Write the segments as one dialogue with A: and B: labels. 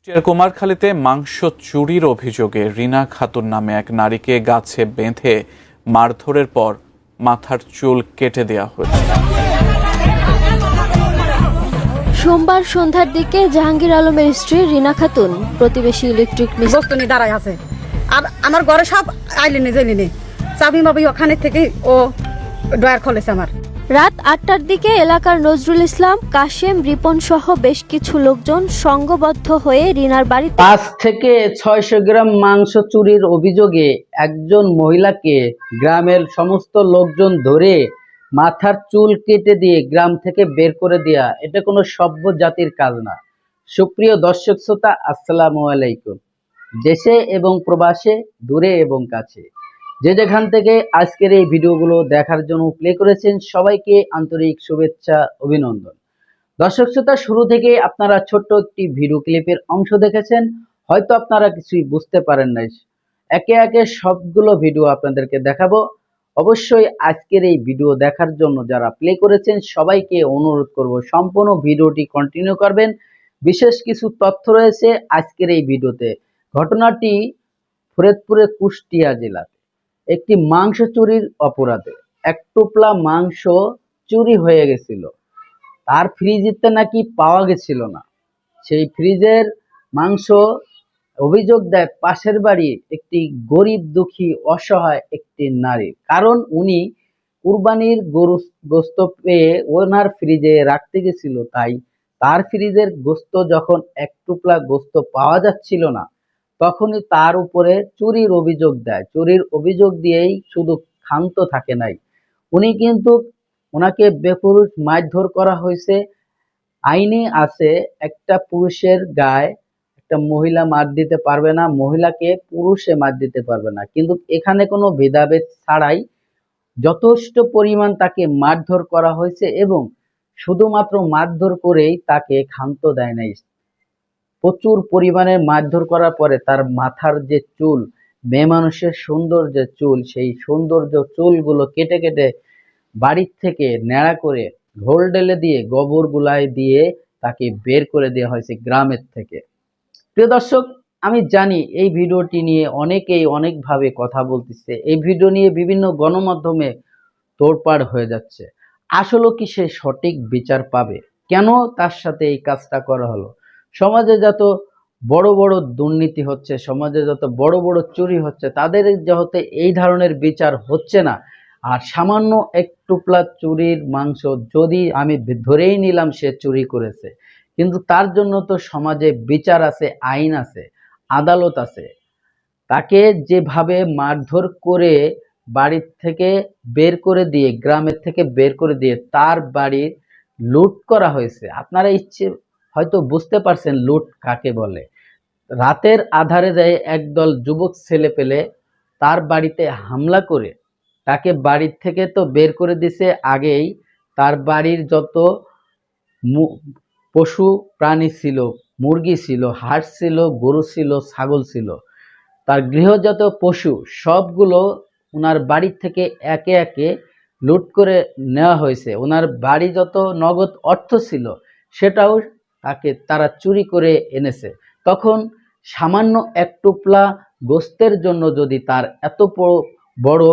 A: কুষ্টিয়ার কুমারখালীতে মাংস চুরির অভিযোগে রিনা খাতুন নামে এক নারীকে গাছে বেঁধে মারধরের পর মাথার চুল কেটে দেওয়া হয়েছে।
B: সোমবার সন্ধ্যার দিকে জাহাঙ্গীর আলমের স্ত্রী রিনা খাতুন প্রতিবেশী ইলেকট্রিক মিস্ত্রি
C: দাঁড়ায় আছে। আর আমার ঘরে সব আইলেনে জেলিনে। চাবি মাবি ওখানে থেকে ও ডয়ার খোলেছে আমার।
B: রাত আটটার দিকে এলাকার নজরুল ইসলাম, কাশেম, রিপন সহ বেশ কিছু লোকজন সংঘবদ্ধ হয়ে রিনার বাড়িতে
D: পাঁচ থেকে ছয়শো গ্রাম মাংস চুরির অভিযোগে একজন মহিলাকে গ্রামের সমস্ত লোকজন ধরে মাথার চুল কেটে দিয়ে গ্রাম থেকে বের করে দেয়া। এটা কোনো সভ্য জাতির কাজ না। সুপ্রিয় দর্শক শ্রোতা, আসসালামু আলাইকুম। দেশে এবং প্রবাসে, দূরে এবং কাছে। যে যেখান থেকে আজকের এই ভিডিওগুলো দেখার জন্য প্লে করেছেন, সবাইকে আন্তরিক শুভেচ্ছা, অভিনন্দন। দর্শক শ্রোতা, শুরু থেকে আপনারা ছোট্ট একটি ভিডিও ক্লিপের অংশ দেখেছেন, হয়তো আপনারা কিছুই বুঝতে পারেন নাই। একে একে সবগুলো ভিডিও আপনাদেরকে দেখাবো। অবশ্যই আজকের এই ভিডিও দেখার জন্য যারা প্লে করেছেন, সবাইকে অনুরোধ করব সম্পূর্ণ ভিডিওটি কন্টিনিউ করবেন। বিশেষ কিছু তথ্য রয়েছে আজকের এই ভিডিওতে ঘটনাটি ফরিদপুরের কুষ্টিয়া জেলাতে। একটি মাংস চুরির অপরাধে। এক টোপলা মাংস চুরি হয়ে গেছিল। তার ফ্রিজেতে নাকি পাওয়া গেছিল না। সেই ফ্রিজের মাংস অভিযোগ দেয় পাশের বাড়ির একটি গরিব দুঃখী অসহায় একটি নারী কারণ উনি কুরবানির গরু গোস্ত পেয়ে ওনার ফ্রিজে রাখতে গেছিল। তাই তার ফ্রিজের গোস্ত যখন এক টুকলা গোস্ত পাওয়া যাচ্ছিল না তখনই তার উপরে চুরির অভিযোগ দেয়। চুরির অভিযোগ দিয়েই শুধু ক্ষান্ত থাকে নাই। উনি কিন্তু ওনাকে বেপুরুষ মারধর করা হয়েছে। আইনে আছে, একটা পুরুষের গায়ে একটা মহিলা মার দিতে পারবে না, মহিলাকে পুরুষে মার দিতে পারবে না। কিন্তু এখানে কোনো ভেদাভেদ ছাড়াই যথেষ্ট পরিমাণ তাকে মারধর করা হয়েছে এবং শুধুমাত্র মারধর করেই তাকে ক্ষান্ত দেয় নাই। প্রচুর পরিমাণে মারধর করার পরে তার মাথার যে চুল, মেয়ে মানুষের সুন্দর যে চুল, সেই সৌন্দর্য চুলগুলো কেটে কেটে বাড়ির থেকে ন্যাড়া করে ঢেলে দিয়ে গোবর গুলাই দিয়ে তাকে বের করে দেওয়া হয়েছে গ্রামের থেকে। প্রিয় দর্শক, আমি জানি এই ভিডিওটি নিয়ে অনেকেই অনেকভাবে কথা বলতেছে। এই ভিডিও নিয়ে বিভিন্ন গণমাধ্যমে তোড়পাড় হয়ে যাচ্ছে। আসলে কি সে সঠিক বিচার পাবে? কেন তার সাথে এই কাজটা করা হলো? সমাজে যত বড় বড় দুর্নীতি হচ্ছে, সমাজে যত বড় বড় চুরি হচ্ছে, তাদের যাতে এই ধরনের বিচার হচ্ছে না। আর সামান্য এক টুকলা চুরির মাংস যদি আমি ধরেই নিলাম সে চুরি করেছে, কিন্তু তার জন্য তো সমাজে বিচার আছে, আইন আছে, আদালত আছে। তাকে যেভাবে মারধর করে বাড়ির থেকে বের করে দিয়ে, গ্রামের থেকে বের করে দিয়ে তার বাড়ির লুট করা হয়েছে, আপনারা ইচ্ছে হয়তো বুঝতে পারছেন লুট কাকে বলে। রাতের আধারে যায় একদল যুবক ছেলে পেলে তার বাড়িতে হামলা করে, তাকে বাড়ির থেকে তো বের করে দিছে আগেই, তার বাড়ির যত পশু প্রাণী ছিল, মুরগি ছিল, হাঁস ছিল, গরু ছিল, ছাগল ছিল, তার গৃহজাত পশু সবগুলো ওনার বাড়ির থেকে একে একে লুট করে নেওয়া হয়েছে। ওনার বাড়ি যত নগদ অর্থ ছিল, সেটাও তাকে তারা চুরি করে এনেছে। তখন সামান্য এক টুকলা গোস্তের জন্য যদি তার এত বড়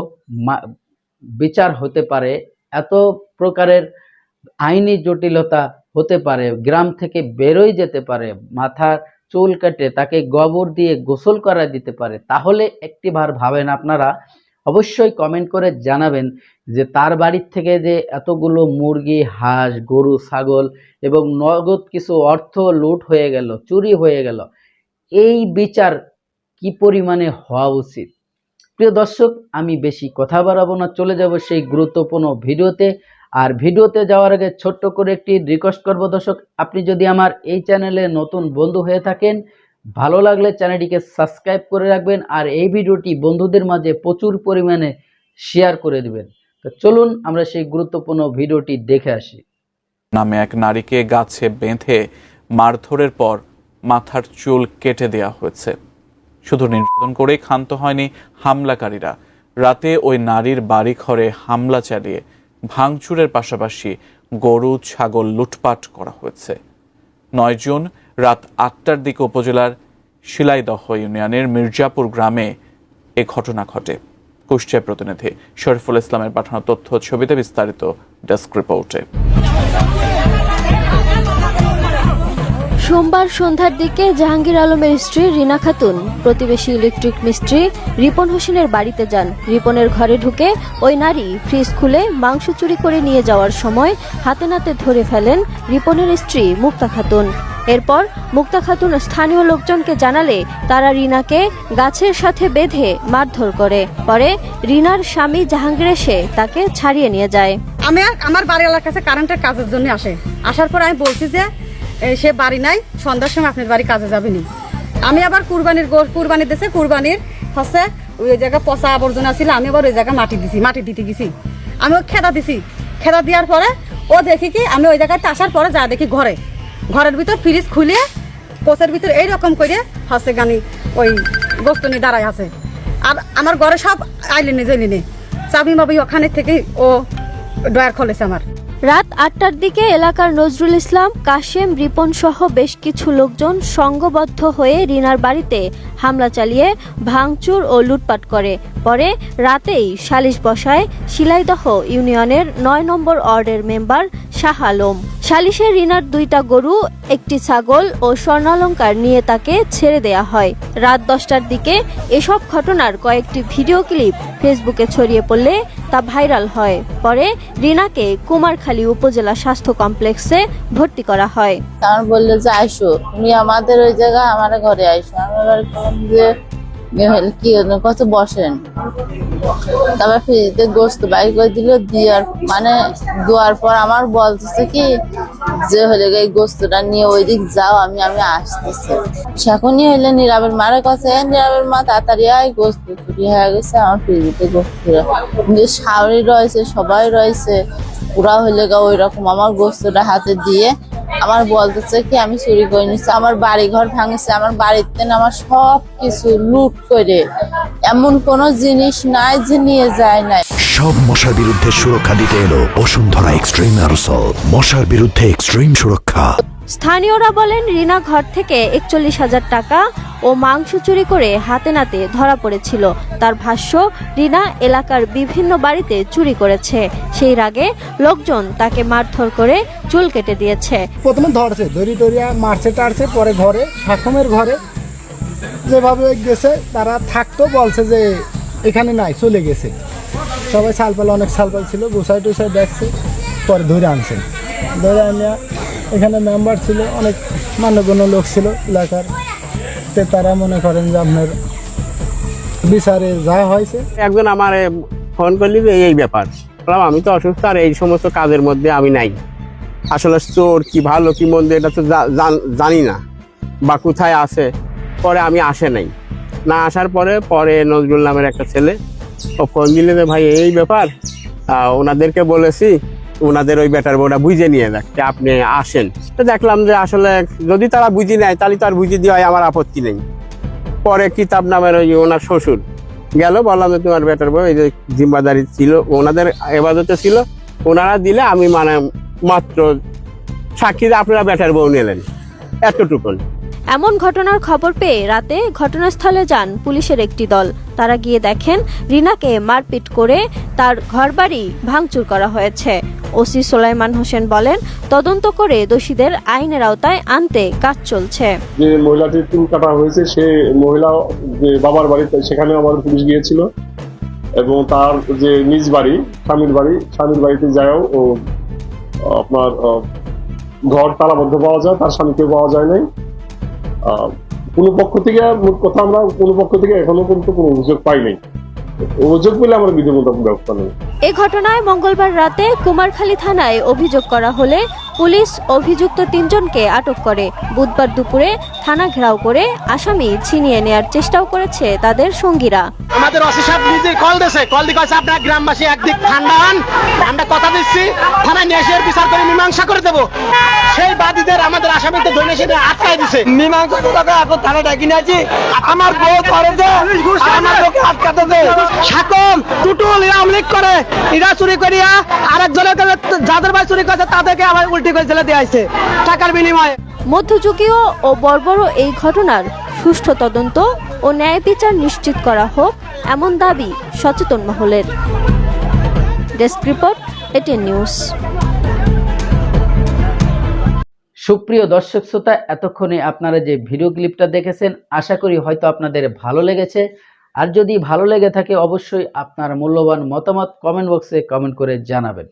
D: বিচার হতে পারে, এত প্রকারের আইনি জটিলতা হতে পারে, গ্রাম থেকে বেরোই যেতে পারে, মাথার চুল কেটে তাকে গোবর দিয়ে গোসল করা দিতে পারে, তাহলে একটিবার ভাবেন আপনারা অবশ্যই কমেন্ট করে জানাবেন যে তার বাড়ির থেকে যে এতগুলো মুরগি, হাঁস, গরু, ছাগল এবং নগদ কিছু অর্থ লুট হয়ে গেল, চুরি হয়ে গেল, এই বিচার কি পরিমাণে হওয়া উচিত? প্রিয় দর্শক, আমি বেশি কথা বাড়াবো না, চলে যাব সেই গুরুত্বপূর্ণ ভিডিওতে। আর ভিডিওতে যাওয়ার আগে ছোট্ট করে একটি রিকোয়েস্ট করব দর্শক, আপনি যদি আমার এই চ্যানেলে নতুন বন্ধু হয়ে থাকেন ভালো লাগলে চ্যানেলটিকে সাবস্ক্রাইব করে রাখবেন আর এই ভিডিওটি বন্ধুদের মাঝে প্রচুর পরিমাণে শেয়ার করে দিবেন। তো চলুন আমরা সেই গুরুত্বপূর্ণ ভিডিওটি দেখে আসি।
A: নামে এক নারীকে গাছে বেঁধে মারধরের পর মাথার চুল কেটে দেওয়া হয়েছে। শুধু নির্যাতন করেই ক্ষান্ত হয়নি হামলাকারীরা। রাতে ওই নারীর বাড়ি ঘরে হামলা চালিয়ে ভাঙচুরের পাশাপাশি গরু, ছাগল লুটপাট করা হয়েছে। নয় জুন রাত আটটার দিকে উপজেলার শিলাইদহ ইউনিয়নের মির্জাপুর গ্রামে এ ঘটনা ঘটে। কুষ্টিয়া প্রতিনিধি শরীফুল ইসলামের পাঠানো তথ্য ছবিতে বিস্তারিত ডেস্ক রিপোর্টে।
B: সোমবার সন্ধ্যার দিকে জাহাঙ্গীর আলমের স্ত্রী রিনা খাতুন, প্রতিবেশী ইলেকট্রিক মিস্ত্রি রিপন হোসেনের বাড়িতে যান। রিপনের ঘরে ঢুকে ওই নারী ফ্রিজ খুলে মাংস চুরি করে নিয়ে যাওয়ার সময় হাতে নাতে ধরে ফেলেন রিপনের স্ত্রী মুক্তা খাতুন। এরপর মুক্তা খাতুন স্থানীয় লোকজনকে জানালে তারা রিনাকে গাছের সাথে বেঁধে মারধর করে। পরে রিনার স্বামী জাহাঙ্গীর এসে তাকে ছাড়িয়ে নিয়ে যায়।
C: আমি আমার বাড়িওয়ালার কাছে কারেন্টের কাজের জন্য আসে। আসার পর আমি বলছি যে সে বাড়ি নাই, সন্ধ্যার সময় আপনার বাড়ি কাজে যাবেনি আমি আবার কুরবানির কুরবানি দিয়েছে কুরবানির হচ্ছে ওই জায়গায় পচা আবর্জনা ছিল, আমি আবার ওই জায়গায় মাটি দিছি, মাটি দিতে গেছি। আমি ও খেদা দিছি। খেদা দেওয়ার পরে ও দেখি কি, আমি ওই জায়গায় আসার পরে যা দেখি ঘরে। ঘরের ভিতর ফ্রিজ খুলে কোচের ভিতর এইরকম করে হচ্ছে গানি ওই গোস্তনি দাঁড়ায় আছে। আর আমার ঘরে সব আইলেনি জেলিনি। চাবি মাবি ওখানে থেকে ও ডয়ার খোলেছে আমার।
B: রাত আটটার দিকে এলাকার নজরুল ইসলাম, কাশেম, রিপন সহ বেশ কিছু লোকজন সংঘবদ্ধ হয়ে রিনার বাড়িতে হামলা চালিয়ে ভাঙচুর ও লুটপাট করে। পরে রাতেই সালিশ বসায় শিলাইদহ ইউনিয়নের নয় নম্বর ওয়ার্ডের মেম্বার শাহ আলম। সালিশে রিনার দুইটা গরু, একটি ছাগল ও স্বর্ণালঙ্কার নিয়ে তাকে ছেড়ে দেয়া হয়। রাত দশটার দিকে এসব ঘটনার কয়েকটি ভিডিও ক্লিপ ফেসবুকে ছড়িয়ে পড়লে তা ভাইরাল হয়। পরে রিনাকে কুমারখালী উপজেলা স্বাস্থ্য কমপ্লেক্সে ভর্তি করা হয়।
E: আমার বলল যে, আইসো, তুমি আমাদের ওই জায়গায় আমার ঘরে আইসো। আমি এবার যে কি কত বসেন? তারপর ফ্রিজে গোস্ত বাইর করে দিল দিয়ার মানে দেওয়ার পর আমার বলতেছে কি যে হলে এই গোস্তটা নিয়ে ওই দিক যাও আমি আমি আসতেছি। সেখনই হইলে নীরবের মারের কাছে "এ, নীরবের মা তাড়াতাড়ি আয় গোস্ত চুরি হয়ে গেছে আমার ফ্রিজেতে গোস্ত কিন্তু শাওরি রয়েছে সবাই রয়েছে। পুরা হইলে গা ওই রকম আমার গোস্তটা হাতে দিয়ে আমার বলতেছে কি, আমি চুরি করে নিচ্ছি আমার বাড়ি ঘর ভাঙেছে, আমার বাড়িতে আমার সব কিছু লুট করে, এমন কোন জিনিস নাই যে নিয়ে যায় নাই।
F: সব মশার বিরুদ্ধে সুরক্ষা দিতে এলো বসুন্ধরা এক্সট্রিম আরসল মশার বিরুদ্ধে এক্সট্রিম সুরক্ষা।
B: স্থানীয়রা বলেন, রিনা ঘর থেকে একচল্লিশ হাজার টাকা ও মাংস চুরি করে হাতে নাতে ধরা পড়েছিল। তার ভাষ্য, রিনা এলাকার বিভিন্ন বাড়িতে চুরি করেছে। সেই রাগে লোকজন তাকে মারধর করে চুল কেটে দিয়েছে।
G: প্রথমে ধরছে, দড়ি দড়িয়া মারছে, টারছে, পরে ঘরে ঠাকুমের ঘরে। যেভাবে গেছে, তারা থাকতো, বলছে যে এখানে নাই, চলে গেছে। সবাই সালপাল অনেক সালপাল ছিল গোসাই টুসাই দেখছে, পরে ধরে আনছে। ধরে আনিয়া এখানে মেম্বার ছিল, অনেক মান্যগণ্য লোক ছিল, এলাকার। তে তারা মনে করেন যে আপনার বিচারে যা হয়েছে।
H: একজন আমার ফোন করলি যে, এই ব্যাপার। বললাম, আমি তো অসুস্থ আর এই সমস্ত কাজের মধ্যে আমি নাই। আসলে চোর কি ভালো কি মন্দ এটা তো জানি না। বা কোথায় আছে? পরে আমি আসে নাই। না আসার পরে পরে নজরুল নামের একটা ছেলে ও ফোন দিলে যে, ভাই, এই ব্যাপার? ওনাদেরকে বলেছি ওনাদের ওই ব্যাটার ওটা বুঝে নিয়ে যাক আপনি আসেন। তো দেখলাম যে আসলে যদি তারা বুঝি নেয়, তাহলে তো আর বুঝে দেওয়ায় আমার আপত্তি নেই। পরে কিতাব নামের ওই ওনার শ্বশুর গেল, বললাম যে তোমার বেটার বই এই যে জিম্মাদারি ছিল, ওনাদের এবাদতে ছিল, ওনারা দিলে আমি মানে মাত্র সাক্ষী আপনারা বেটার বউ নিলেন। এতটুকুন।
B: এমন ঘটনার খবর পেয়ে রাতে ঘটনাস্থলে যান পুলিশের একটি দল। তারা গিয়ে দেখেন, রিনাকে মারপিট করে তার ঘরবাড়ি ভাঙচুর করা হয়েছে। ওসি সোলাইমান হোসেন বলেন, তদন্ত করে দোষীদের আইনের আওতায় আনতে কাজ চলছে।
I: যে মহিলাটির চুল কাটা হয়েছে, সে মহিলা যে বাবার বাড়িতে, সেখানে আমাদের পুলিশ গিয়েছিল। এবং তার যে নিজ বাড়ি, স্বামীর বাড়ি, স্বামীর বাড়িতে যায়ও ও, আপনার ঘর তালাবদ্ধ পাওয়া যায়, তার স্বামীকে পাওয়া যায় নাই। কোনো পক্ষ থেকে মোট কথা আমরা কোনো পক্ষ থেকে এখনও পর্যন্ত কোনো অভিযোগ পাই নাই। অভিযোগ পেলে আমরা বিধি ব্যবস্থা নেব
B: এ ঘটনায় মঙ্গলবার রাতে কুমারখালী থানায় অভিযোগ করা হলে পুলিশ অভিযুক্ত তিনজনকে আটক করে। বুধবার দুপুরে থানা ঘেরাও করে আসামি ছিনিয়ে নেয়ার চেষ্টাও করেছে তাদের সঙ্গীরা।
J: আমাদের ওসি সাহেব নিজে কল দিয়েছে। কল দিয়ে কয়েছে আপনার গ্রামবাসী একদিক ঠান্ডা হন আমরা কথা দিচ্ছি থানায় নিয়ে এসে বিচার করে মীমাংসা করে দেবো। সেই বাদীদের আমাদের আসামিতে ধরে এসে আটকায় দিছে। মীমাংসা করে এখন থানা ডাকি নিয়েছি আমার বউ করে দে আমার লোকে আটকাতে দে। সাকম টুটুল এরা আমলিক করে। এরা চুরি করিয়া আরেকজনের কাছে যাদের ভাই চুরি করেছে তাদেরকে আবার উল্টি করে জেলে দিয়ে আইছে। টাকার বিনিময়ে।
B: মধ্যযুগীয় ও বর্বর এই ঘটনার সুষ্ঠু তদন্ত ও ন্যায় বিচার নিশ্চিত করা হোক এমন দাবি সচেতন মহলের। Desk report, ATN news.
D: সুপ্রিয় দর্শক শ্রোতা, এতক্ষণে আপনারা যে ভিডিও ক্লিপটা দেখেছেন, আশা করি হয়তো আপনাদের ভালো লেগেছে। আর যদি ভালো লেগে থাকে, অবশ্যই আপনার মূল্যবান মতামত কমেন্ট বক্সে কমেন্ট করে জানাবেন।